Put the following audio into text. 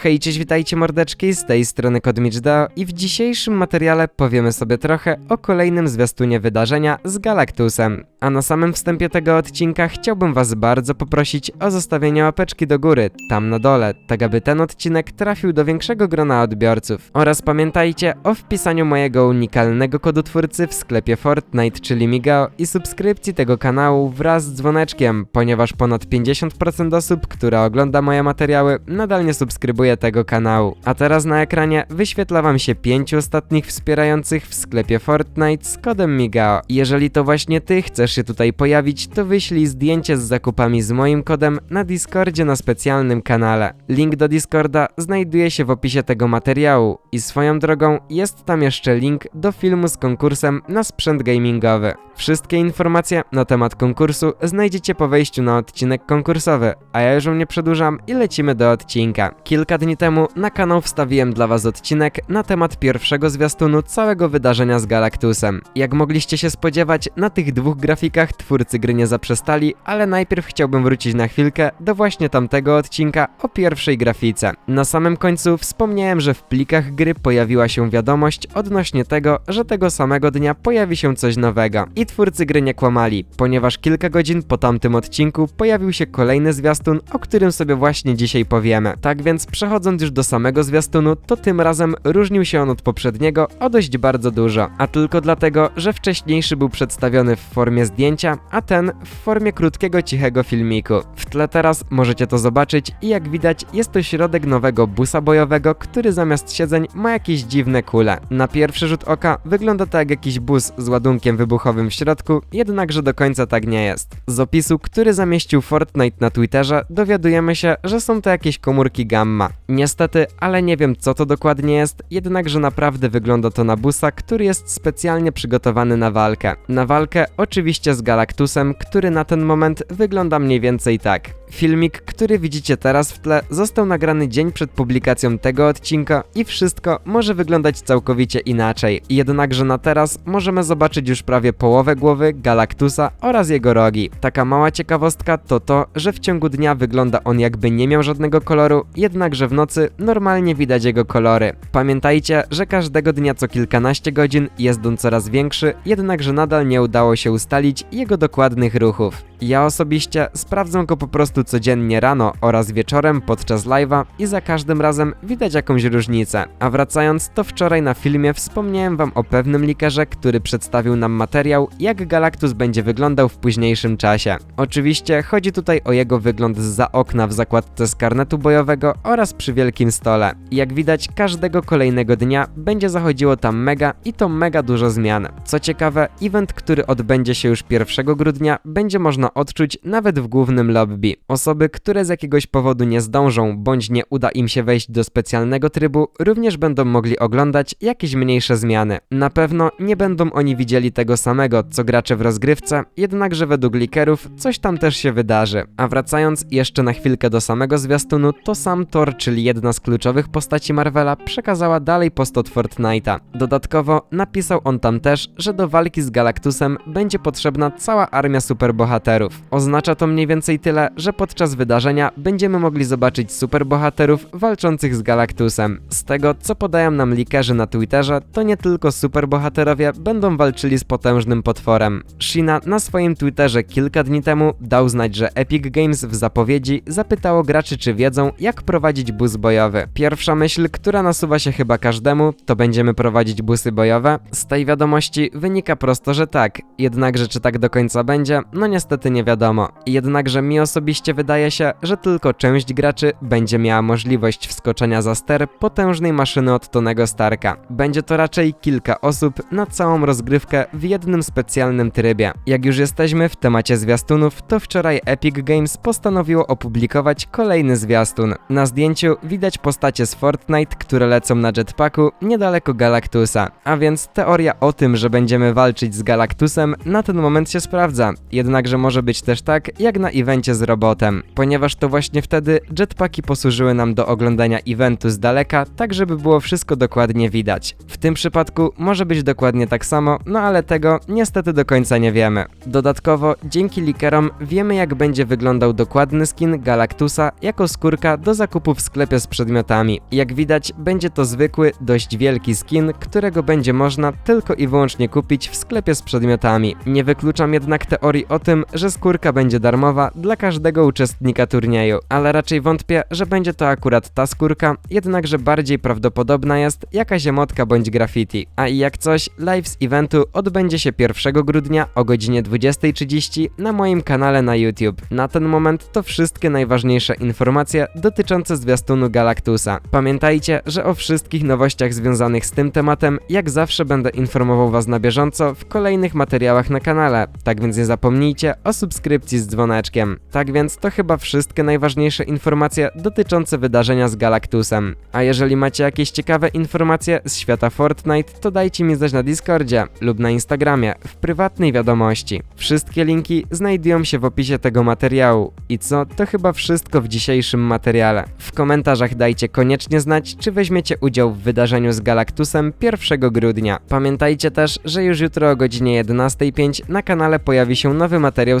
Hej, cześć, witajcie mordeczki, z tej strony Kodmichdao i w dzisiejszym materiale powiemy sobie trochę o kolejnym zwiastunie wydarzenia z Galactusem. A na samym wstępie tego odcinka chciałbym was bardzo poprosić o zostawienie łapeczki do góry, tam na dole, tak aby ten odcinek trafił do większego grona odbiorców. Oraz pamiętajcie o wpisaniu mojego unikalnego kodu twórcy w sklepie Fortnite, czyli Migao i subskrypcji tego kanału wraz z dzwoneczkiem, ponieważ ponad 50% osób, które ogląda moje materiały, nadal nie subskrybuje tego kanału. A teraz na ekranie wyświetla wam się pięciu ostatnich wspierających w sklepie Fortnite z kodem Migao. Jeżeli to właśnie ty chcesz się tutaj pojawić, to wyślij zdjęcie z zakupami z moim kodem na Discordzie na specjalnym kanale. Link do Discorda znajduje się w opisie tego materiału i swoją drogą jest tam jeszcze link do filmu z konkursem na sprzęt gamingowy. Wszystkie informacje na temat konkursu znajdziecie po wejściu na odcinek konkursowy, a ja już nie przedłużam i lecimy do odcinka. Kilka dni temu na kanał wstawiłem dla was odcinek na temat pierwszego zwiastunu całego wydarzenia z Galactusem. Jak mogliście się spodziewać, na tych dwóch grafikach twórcy gry nie zaprzestali, ale najpierw chciałbym wrócić na chwilkę do właśnie tamtego odcinka o pierwszej grafice. Na samym końcu wspomniałem, że w plikach gry pojawiła się wiadomość odnośnie tego, że tego samego dnia pojawi się coś nowego. I twórcy gry nie kłamali, ponieważ kilka godzin po tamtym odcinku pojawił się kolejny zwiastun, o którym sobie właśnie dzisiaj powiemy. Tak więc przechodząc już do samego zwiastunu, to tym razem różnił się on od poprzedniego o dość bardzo dużo, a tylko dlatego, że wcześniejszy był przedstawiony w formie zdjęcia, a ten w formie krótkiego, cichego filmiku. W tle teraz możecie to zobaczyć i jak widać jest to środek nowego busa bojowego, który zamiast siedzeń ma jakieś dziwne kule. Na pierwszy rzut oka wygląda to jak jakiś bus z ładunkiem wybuchowym w środku, jednakże do końca tak nie jest. Z opisu, który zamieścił Fortnite na Twitterze, dowiadujemy się, że są to jakieś komórki gamma. Niestety, ale nie wiem co to dokładnie jest, jednakże naprawdę wygląda to na busa, który jest specjalnie przygotowany na walkę. Na walkę oczywiście z Galactusem, który na ten moment wygląda mniej więcej tak. Filmik, który widzicie teraz w tle, został nagrany dzień przed publikacją tego odcinka i wszystko może wyglądać całkowicie inaczej. Jednakże na teraz możemy zobaczyć już prawie połowę głowy Galactusa oraz jego rogi. Taka mała ciekawostka to to, że w ciągu dnia wygląda on jakby nie miał żadnego koloru, jednakże w nocy normalnie widać jego kolory. Pamiętajcie, że każdego dnia co kilkanaście godzin jest on coraz większy, jednakże nadal nie udało się ustalić jego dokładnych ruchów. Ja osobiście sprawdzam go po prostu codziennie rano oraz wieczorem podczas live'a i za każdym razem widać jakąś różnicę. A wracając, to wczoraj na filmie wspomniałem wam o pewnym likerze, który przedstawił nam materiał, jak Galactus będzie wyglądał w późniejszym czasie. Oczywiście chodzi tutaj o jego wygląd za okna w zakładce z karnetu bojowego oraz przy wielkim stole. Jak widać, każdego kolejnego dnia będzie zachodziło tam mega i to mega dużo zmian. Co ciekawe, event, który odbędzie się już 1 grudnia, będzie można odczuć nawet w głównym lobby. Osoby, które z jakiegoś powodu nie zdążą bądź nie uda im się wejść do specjalnego trybu, również będą mogli oglądać jakieś mniejsze zmiany. Na pewno nie będą oni widzieli tego samego, co gracze w rozgrywce, jednakże według likerów coś tam też się wydarzy. A wracając jeszcze na chwilkę do samego zwiastunu, to sam Thor, czyli jedna z kluczowych postaci Marvela, przekazała dalej post od Fortnite'a. Dodatkowo napisał on tam też, że do walki z Galactusem będzie potrzebna cała armia superbohaterów. Oznacza to mniej więcej tyle, że podczas wydarzenia będziemy mogli zobaczyć superbohaterów walczących z Galactusem. Z tego, co podają nam likerzy na Twitterze, to nie tylko superbohaterowie będą walczyli z potężnym potworem. Shina na swoim Twitterze kilka dni temu dał znać, że Epic Games w zapowiedzi zapytało graczy, czy wiedzą, jak prowadzić bus bojowy. Pierwsza myśl, która nasuwa się chyba każdemu, to będziemy prowadzić busy bojowe. Z tej wiadomości wynika prosto, że tak. Jednakże czy tak do końca będzie, no niestety nie wiadomo. Jednakże mi osobiście wydaje się, że tylko część graczy będzie miała możliwość wskoczenia za ster potężnej maszyny od Tonego Starka. Będzie to raczej kilka osób na całą rozgrywkę w jednym specjalnym trybie. Jak już jesteśmy w temacie zwiastunów, to wczoraj Epic Games postanowiło opublikować kolejny zwiastun. Na zdjęciu widać postacie z Fortnite, które lecą na jetpacku niedaleko Galactusa. A więc teoria o tym, że będziemy walczyć z Galactusem na ten moment się sprawdza. Jednakże może może być też tak, jak na evencie z robotem, ponieważ to właśnie wtedy jetpacki posłużyły nam do oglądania eventu z daleka, tak żeby było wszystko dokładnie widać. W tym przypadku może być dokładnie tak samo, no ale tego niestety do końca nie wiemy. Dodatkowo, dzięki likerom wiemy jak będzie wyglądał dokładny skin Galactusa jako skórka do zakupu w sklepie z przedmiotami. Jak widać, będzie to zwykły, dość wielki skin, którego będzie można tylko i wyłącznie kupić w sklepie z przedmiotami. Nie wykluczam jednak teorii o tym, że skórka będzie darmowa dla każdego uczestnika turnieju, ale raczej wątpię, że będzie to akurat ta skórka, jednakże bardziej prawdopodobna jest jakaś emotka bądź graffiti. A i jak coś, live z eventu odbędzie się 1 grudnia o godzinie 20.30 na moim kanale na YouTube. Na ten moment to wszystkie najważniejsze informacje dotyczące zwiastunu Galactusa. Pamiętajcie, że o wszystkich nowościach związanych z tym tematem, jak zawsze będę informował Was na bieżąco w kolejnych materiałach na kanale, tak więc nie zapomnijcie o subskrypcji z dzwoneczkiem. Tak więc to chyba wszystkie najważniejsze informacje dotyczące wydarzenia z Galactusem. A jeżeli macie jakieś ciekawe informacje z świata Fortnite, to dajcie mi znać na Discordzie lub na Instagramie w prywatnej wiadomości. Wszystkie linki znajdują się w opisie tego materiału. I co, to chyba wszystko w dzisiejszym materiale. W komentarzach dajcie koniecznie znać, czy weźmiecie udział w wydarzeniu z Galactusem 1 grudnia. Pamiętajcie też, że już jutro o godzinie 11.05 na kanale pojawi się nowy materiał